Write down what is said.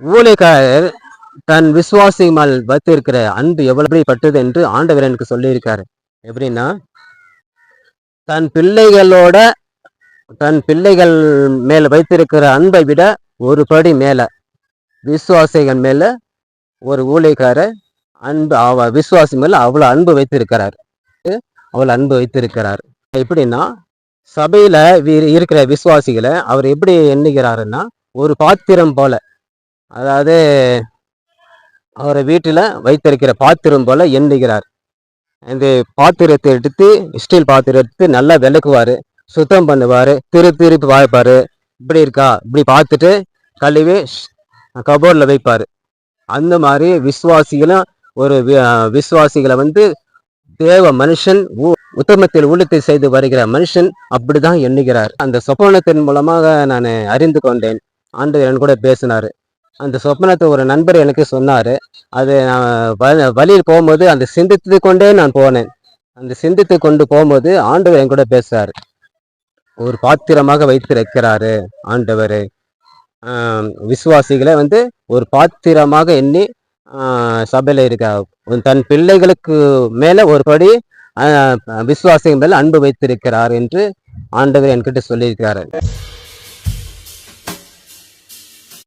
ஊழியக்காரர் தன் விசுவாசி மேல் வைத்திருக்கிற அன்பு எவ்வளவு பட்டது என்று ஆண்டவர் எனக்கு சொல்லியிருக்காரு. எப்படின்னா தன் பிள்ளைகளோட தன் பிள்ளைகள் மேல வைத்திருக்கிற அன்பை விட ஒரு படி மேல விசுவாசிகள் மேல ஒரு ஊழியக்காரர் அன்பு அவ விசுவாசி மேல அவ்வளவு அன்பு வைத்திருக்கிறார். அவ்வளவு அன்பு வைத்திருக்கிறார். எப்படின்னா சபையில இருக்கிற விசுவாசிகளை அவர் எப்படி எண்ணுகிறாருன்னா ஒரு பாத்திரம் போல அதாவது அவரை வீட்டில் வைத்திருக்கிற பாத்திரம் போல எண்ணுகிறார். இந்த பாத்திரத்தை எடுத்து ஸ்டீல் பாத்திரம் எடுத்து நல்லா விளக்குவார் சுத்தம் பண்ணுவார் திரு திருப்பி வாய்ப்பார் இப்படி இருக்கா? இப்படி பார்த்துட்டு கழுவி கபோர்டில் வைப்பார். அந்த மாதிரி விசுவாசிகளும் ஒரு விஸ்வாசிகளை விசுவாசிகளை வந்து தேவ மனுஷன் உ- உத்தமத்தில் உள்ளத்தை செய்து வருகிற மனுஷன் அப்படிதான் எண்ணுகிறார். அந்த சொப்பனத்தின் மூலமாக நான் அறிந்து கொண்டேன். ஆண்டு என் கூட பேசினார். அந்த சொப்பனத்தை ஒரு நண்பர் எனக்கு சொன்னார். அது நான் வ- வழியில் போகும்போது அந்த சிந்தித்து கொண்டே நான் போனேன். அந்த சிந்தித்து கொண்டு போகும்போது ஆண்டவர் என் கூட பேசுறாரு. ஒரு பாத்திரமாக வைத்திருக்கிறாரு ஆண்டவர். விசுவாசிகளை வந்து ஒரு பாத்திரமாக எண்ணி சபையில் இருக்கார் இருக்க தன் பிள்ளைகளுக்கு மேலே ஒரு படி விசுவாசிகள் மேலே அன்பு வைத்திருக்கிறார் என்று ஆண்டவர் என்கிட்ட சொல்லியிருக்கிறாரு.